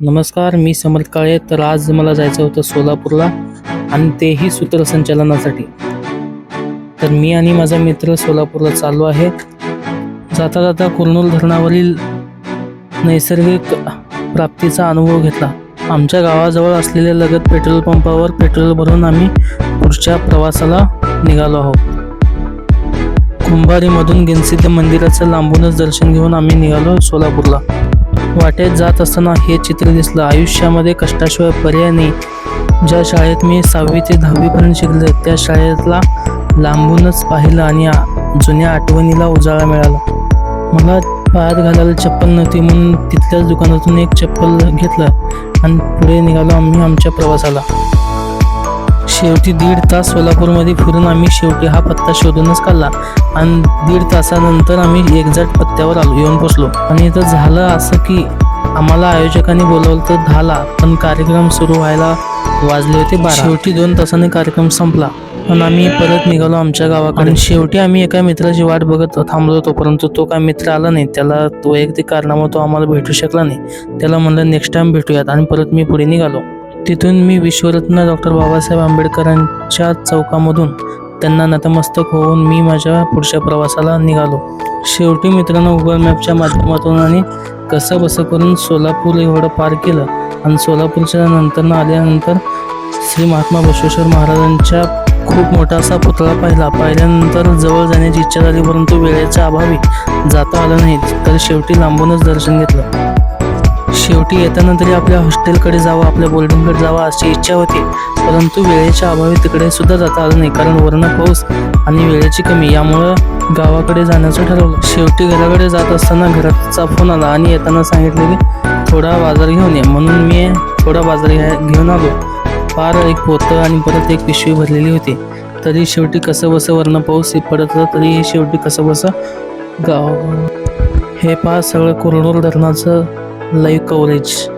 नमस्कार मी समर्थ काळे. तर आज मला जायचं होतं सोलापूरला आणि तेही सूत्रसंचालनासाठी तर मी आणि माझा मित्र सोलापूरला चाललो आहे. जाता जाता कुर्नूल धरणावरील नैसर्गिक प्राप्तीचा अनुभव घेतला. आमच्या गावाजवळ असलेल्या लगत पेट्रोल पंपावर पेट्रोल भरून आम्ही पुढच्या प्रवासाला निघालो आहोत. कुंभारीमधून गिनसिद्ध मंदिराचं लांबूनच दर्शन घेऊन आम्ही निघालो सोलापूरला. वाटेत जात असताना हे चित्र दिसलं. आयुष्यामध्ये कष्टाशिवाय पर्याय नाही. ज्या शाळेत मी सहावी ते दहावीपर्यंत शिकले त्या शाळेतला लांबूनच पाहिलं आणि आ- जुन्या आठवणीला उजाळा मिळाला. मला पायात घालायला चप्पल नव्हती म्हणून तिथल्याच दुकानातून एक चप्पल घेतलं आणि पुढे निघालो आम्ही आमच्या प्रवासाला. शेवटी दीड तास सोलापूरमध्ये फिरून आम्ही शेवटी हा पत्ता शोधूनच काढला. आणि दीड तासानंतर आम्ही एक्झॅक्ट पत्त्यावर आलो येऊन पोचलो आणि इथं झालं असं की आम्हाला आयोजकांनी बोलवलं तर झाला पण कार्यक्रम सुरू व्हायला वाजले होते बारा. शेवटी दोन तासाने कार्यक्रम संपला. पण आम्ही परत निघालो आमच्या गावाकडे. शेवटी आम्ही एका मित्राची वाट बघत थांबलो होतो परंतु तो काय मित्र आला नाही. त्याला वैयक्तिक कारणामुळे तो आम्हाला भेटू शकला नाही. त्याला म्हणलं नेक्स्ट टाइम भेटूयात. आणि परत मी पुढे निघालो. तिथून मी विश्वरत्न डॉक्टर बाबासाहेब आंबेडकरांच्या चौकामधून त्यांना नतमस्तक होऊन मी माझ्या पुढच्या प्रवासाला निघालो. शेवटी मित्रांनो गुगल मॅपच्या माध्यमातून आणि कसं बसं करून सोलापूर एवढं पार केलं आणि सोलापूरच्या नंतर आल्यानंतर श्री महात्मा बसवेश्वर महाराजांच्या खूप मोठा असा पुतळा पाहिला. पाहिल्यानंतर जवळ जाण्याची इच्छा झाली परंतु वेळेच्या अभावी जाता आलं नाही. तर शेवटी लांबूनच दर्शन घेतलं. शेवटी येताना तरी आपल्या हॉस्टेलकडे जावं आपल्या बोर्डिंगकडे जावं अशी इच्छा होती. परंतु वेळेच्या अभावी तिकडे सुद्धा जाता आलं नाही कारण वर्ण पाऊस आणि वेळेची कमी यामुळं गावाकडे जाण्याचं ठरवलं. शेवटी घराकडे जात असताना घराचा फोन आला आणि येताना सांगितले की थोडा बाजार घेऊन ये. म्हणून मी थोडा बाजार घ्या घेऊन आलो. फार एक पोतं आणि परत एक पिशवी भरलेली होती. तरी शेवटी कसं बसं वर्ण पाऊस पडत होता तरी शेवटी कसं बसं गाव. हे पहा सगळं कोरडूर धरणाचं Law College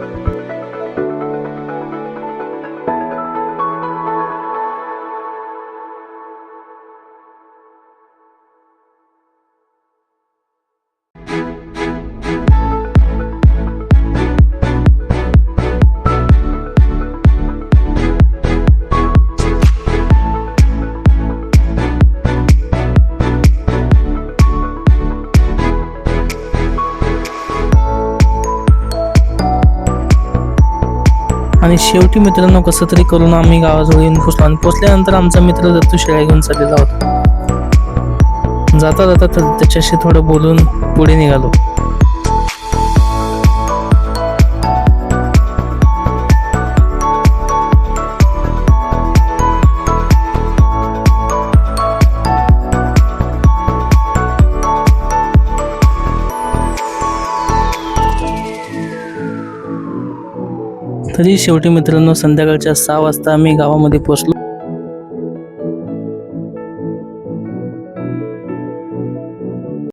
आणि शेवटी मित्रांनो कसं तरी करून आम्ही गावाजवळ येऊन पोचलो आणि पोचल्यानंतर आमचा मित्र दत्तू शेळ्या घेऊन चाललेला होता. जाता जाता तर त्याच्याशी थोडं बोलून पुढे निघालो. तरी शेवटी मित्रांनो संध्याकाळच्या सहा वाजता आम्ही गावामध्ये पोचलो